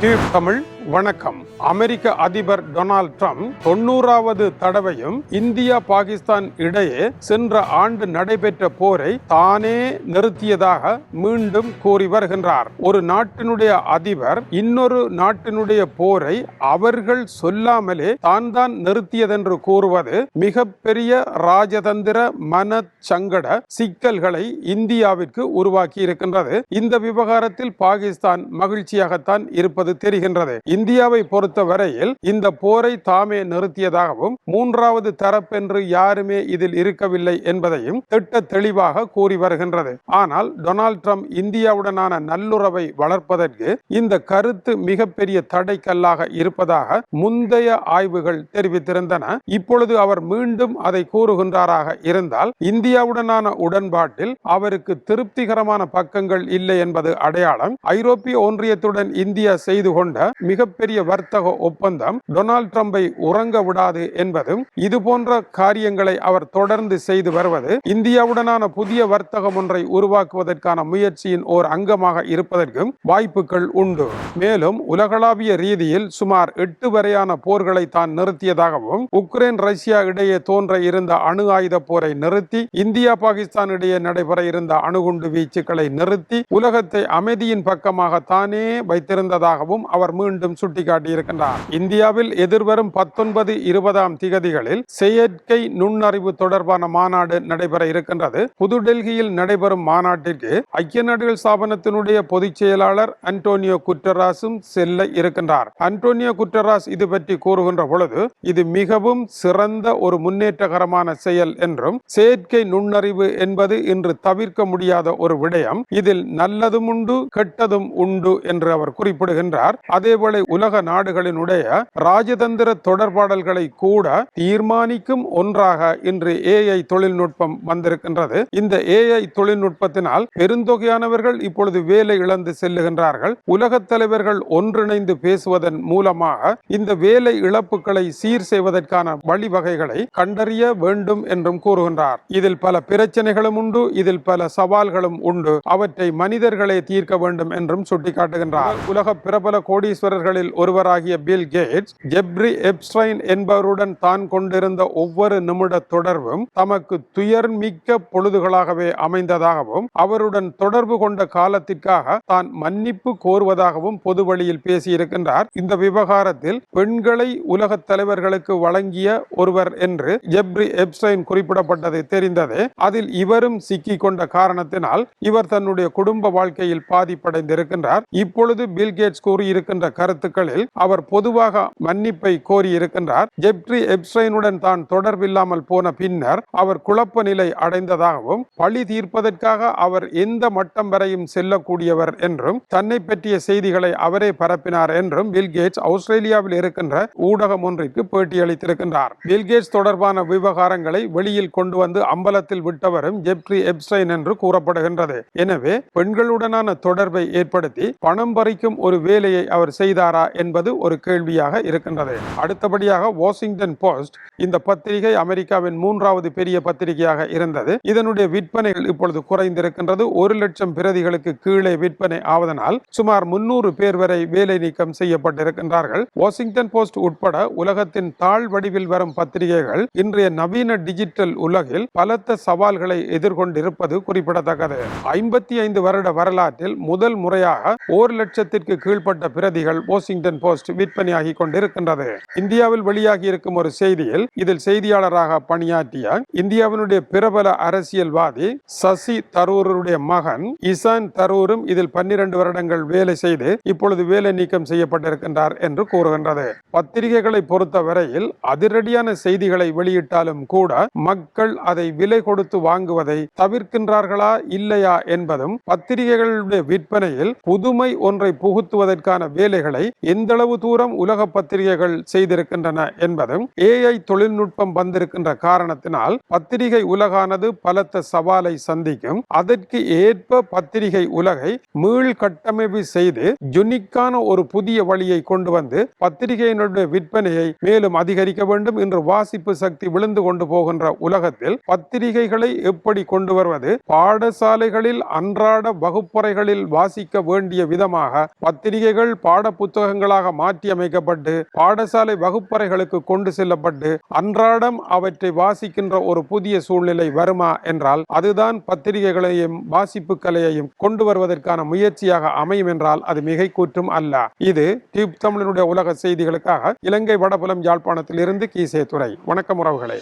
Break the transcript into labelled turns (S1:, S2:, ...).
S1: Tube Tamil வணக்கம். அமெரிக்க அதிபர் Donald Trump தொண்ணூறாவது தடவையும் இந்தியா பாகிஸ்தான் இடையே சென்ற ஆண்டு நடைபெற்ற போரை தானே நிறுத்தியதாக மீண்டும் கூறி வருகின்றார். ஒரு நாட்டினுடைய அதிபர் இன்னொரு நாட்டினுடைய போரை அவர்கள் சொல்லாமலே தான் தான் நிறுத்தியதென்று கூறுவது மிகப்பெரிய ராஜதந்திர மன சங்கட சிக்கல்களை இந்தியாவிற்கு உருவாக்கி இருக்கின்றது இந்த விவகாரத்தில் பாகிஸ்தான் மகிழ்ச்சியாகத்தான் இருப்பது தெரிகின்றது. இந்தியாவை பொறுத்த வரையில் இந்த போரை தாமே நிறுத்தியதாகவும் மூன்றாவது தரப்பென்று யாருமே இதில் இருக்கவில்லை என்பதையும் திட்ட தெளிவாக கூறி வருகின்றது. ஆனால் டொனால்ட் ட்ரம்ப் இந்தியாவுடனான நல்லுறவை வளர்ப்பதற்கு இந்த கருத்து மிகப்பெரிய தடைக்கல்லாக இருப்பதாக முந்தைய ஆய்வுகள் தெரிவித்திருந்தன. இப்பொழுது அவர் மீண்டும் அதை கூறுகின்றாராக இருந்தால் இந்தியாவுடனான உடன்பாட்டில் அவருக்கு திருப்திகரமான பக்கங்கள் இல்லை என்பது அடையாளம். ஐரோப்பிய ஒன்றியத்துடன் இந்தியா செய்து கொண்ட மிக மிகப்பெரிய வர்த்தக ஒப்பந்தம் டொனால்ட் ட்ரம்பை உறங்க விடாது என்பதும் இது போன்ற காரியங்களை அவர் தொடர்ந்து செய்து வருவது இந்தியாவுடனான புதிய வர்த்தகம் ஒன்றை உருவாக்குவதற்கான முயற்சியின் ஓர் அங்கமாக இருப்பதற்கும் வாய்ப்புகள் உண்டு. மேலும் உலகளாவிய ரீதியில் சுமார் எட்டு வரையான போர்களை தான் நிறுத்தியதாகவும் உக்ரைன் ரஷ்யா இடையே தோன்ற இருந்த அணு ஆயுத போரை நிறுத்தி இந்தியா பாகிஸ்தான் இடையே நடைபெற இருந்த அணுகுண்டு வீச்சுக்களை நிறுத்தி உலகத்தை அமைதியின் பக்கமாக தானே வைத்திருந்ததாகவும் அவர் மீண்டும் மீண்டும் சுட்டிக்காட்டியிருக்கின்றார் இந்தியாவில் எதிர்வரும் பத்தொன்பது இருபதாம் திகதிகளில் செயற்கை நுண்ணறிவு தொடர்பான மாநாடு நடைபெற இருக்கின்றது. புதுடெல்லியில் நடைபெறும் மாநாட்டிற்கு ஐக்கிய நாடுகள் ஸ்தாபனத்தினுடைய பொதுச் செயலாளர் அன்டோனியோ குட்டராஸும் செல்ல இருக்கின்றார். அன்டோனியோ குட்டராஸ் இது பற்றி கூறுகின்ற பொழுது இது மிகவும் சிறந்த ஒரு முன்னேற்றகரமான செயல் என்றும் செயற்கை நுண்ணறிவு என்பது இன்று தவிர்க்க முடியாத ஒரு விடயம் இதில் நல்லதும் உண்டு கெட்டதும் உண்டு என்று அவர் குறிப்பிடுகின்றார். அதேபோல அடிப்படை உலக நாடுகளினுடைய ராஜதந்திர தொடர்பாடல்களை கூட தீர்மானிக்கும் ஒன்றாக இன்று ஏஐ தொழில்நுட்பம் வந்திருக்கின்றது. இந்த ஏஐ தொழில்நுட்பத்தினால் பெருந்தொகையானவர்கள் இப்பொழுது வேலை இழந்து செல்லுகின்றார்கள். உலகத் தலைவர்கள் ஒன்றிணைந்து பேசுவதன் மூலமாக இந்த வேலை இழப்புகளை சீர் செய்வதற்கான வழிவகைகளை கண்டறிய வேண்டும் என்றும் கூறுகின்றார். இதில் பல பிரச்சனைகளும் உண்டு இதில் பல சவால்களும் உண்டு. அவற்றை மனிதர்களே தீர்க்க வேண்டும் என்றும் சுட்டிக்காட்டுகின்றார். உலக பிரபல கோடீஸ்வரர்கள் கோடீஸ்வரர்களில் ஒருவராகிய பில் கேட்ஸ் ஜெப்ரி எப்ஸ்டைன் என்பவருடன் தான் கொண்டிருந்த ஒவ்வொரு நிமிட தொடர்பும் தமக்கு துயர்மிக்க பொழுதுகளாகவே அமைந்ததாகவும் அவருடன் தொடர்பு கொண்ட காலத்திற்காக தான் மன்னிப்பு கோருவதாகவும் பொது வழியில் பேசியிருக்கின்றார். இந்த விவகாரத்தில் பெண்களை உலக தலைவர்களுக்கு வழங்கிய ஒருவர் என்று ஜெப்ரி எப்ஸ்டைன் குறிப்பிடப்பட்டது தெரிந்தது அதில் இவரும் சிக்கிக் கொண்ட காரணத்தினால் இவர் தன்னுடைய குடும்ப வாழ்க்கையில் பாதிப்படைந்திருக்கின்றார். இப்பொழுது பில்கேட்ஸ் கூறியிருக்கின்ற கருத்து கருத்துக்களில் அவர் பொதுவாக மன்னிப்பை கோரியிருக்கின்றார். ஜெப்ரி எப்ஸ்டைனுடன் தான் தொடர்பில்லாமல் போன பின்னர் அவர் குழப்ப நிலை அடைந்ததாகவும் பழி தீர்ப்பதற்காக அவர் எந்த மட்டம் வரையும் செல்லக்கூடியவர் என்றும் தன்னை பற்றிய செய்திகளை அவரே பரப்பினார் என்றும் பில்கேட்ஸ் ஆஸ்திரேலியாவில் இருக்கின்ற ஊடகம் ஒன்றிற்கு பேட்டியளித்திருக்கின்றார். பில்கேட்ஸ் தொடர்பான விவகாரங்களை வெளியில் கொண்டு வந்து அம்பலத்தில் விட்டவரும் ஜெப்ரி எப்ஸ்டைன் என்று கூறப்படுகின்றது. எனவே பெண்களுடனான தொடர்பை ஏற்படுத்தி பணம் பறிக்கும் ஒரு வேலையை அவர் செய்தார். என்பது ஒரு கேள்வியாக இருக்கின்றது. அடுத்தபடியாக வாஷிங்டன் போஸ்ட் இந்த பத்திரிகை அமெரிக்காவின் மூன்றாவது பெரிய பத்திரிகையாக இருந்தது. இதனுடைய விற்பனைகள் இப்பொழுது குறைந்திருக்கின்றது. ஒரு லட்சம் பிரதிகளுக்கு கீழே விற்பனை ஆவதனால் சுமார் முன்னூறு பேர் வரை வேலை நீக்கம் செய்யப்பட்டிருக்கின்றார்கள். வாஷிங்டன் போஸ்ட் உட்பட உலகத்தின் தாழ் வடிவில் வரும் பத்திரிகைகள் இன்றைய நவீன டிஜிட்டல் உலகில் பலத்த சவால்களை எதிர்கொண்டிருப்பது குறிப்பிடத்தக்கது. ஐம்பத்தி ஐந்து வருட வரலாற்றில் முதல் முறையாக ஓர் லட்சத்திற்கு கீழ்ப்பட்ட பிரதிகள் வாஷிங்டன் போஸ்ட் விற்பனையாகி கொண்டிருக்கின்றது இந்தியாவில் வெளியாகி இருக்கும் ஒரு செய்தியில் இதில் செய்தியாளராக பணியாற்றிய இந்தியாவினுடைய பிரபல அரசியல்வாதி சசி தரூருடைய மகன் இசான் தரூரும் இதில் பன்னிரண்டு வருடங்கள் வேலை செய்து இப்பொழுது வேலை நீக்கம் செய்யப்பட்டிருக்கின்றார் என்று கூறுகின்றது. பத்திரிகைகளை பொறுத்தவரையில் அதிரடியான செய்திகளை வெளியிட்டாலும் கூட மக்கள் அதை விலை கொடுத்து வாங்குவதை தவிர்க்கின்றார்களா இல்லையா என்பதும் பத்திரிகைகளுடைய விற்பனையில் புதுமை ஒன்றை புகுத்துவதற்கான வேலைகளை எந்த அளவு தூரம் உலக பத்திரிகைகள் செய்திருக்கின்றன என்பதும் ஏஐ தொழில்நுட்பம் வந்திருக்கின்ற காரணத்தினால் பத்திரிகை உலகானது பலத்த சவாலை சந்திக்கும். அதற்கு ஏற்ப பத்திரிகை உலகை மீள் கட்டமைப்பு செய்து யுனிக்கான ஒரு புதிய வழியை கொண்டு வந்து பத்திரிகையினுடைய விற்பனையை மேலும் அதிகரிக்க வேண்டும் என்று வாசிப்பு சக்தி விழுந்து கொண்டு போகின்ற உலகத்தில் பத்திரிகைகளை எப்படி கொண்டு வருவது? பாடசாலைகளில் அன்றாட வகுப்பறைகளில் வாசிக்க வேண்டிய விதமாக பத்திரிகைகள் பாட புத்தகங்களாக மாற்றி அமைக்கப்பட்டு பாடசாலை வகுப்பறைகளுக்கு கொண்டு செல்லப்பட்டு அன்றாடம் அவற்றை வாசிக்கின்ற ஒரு புதிய சூழ்நிலை வருமா என்றால் அதுதான் பத்திரிகைகளையும் வாசிப்பு கலையையும் கொண்டு வருவதற்கான முயற்சியாக அமையும் என்றால் அது மிகை கூற்றும் அல்ல. இது டியூப் தமிழனுடைய உலக செய்திகளுக்காக இலங்கை வடபுலம் யாழ்ப்பாணத்தில் இருந்து கீசே துறை வணக்கம் உறவுகளே.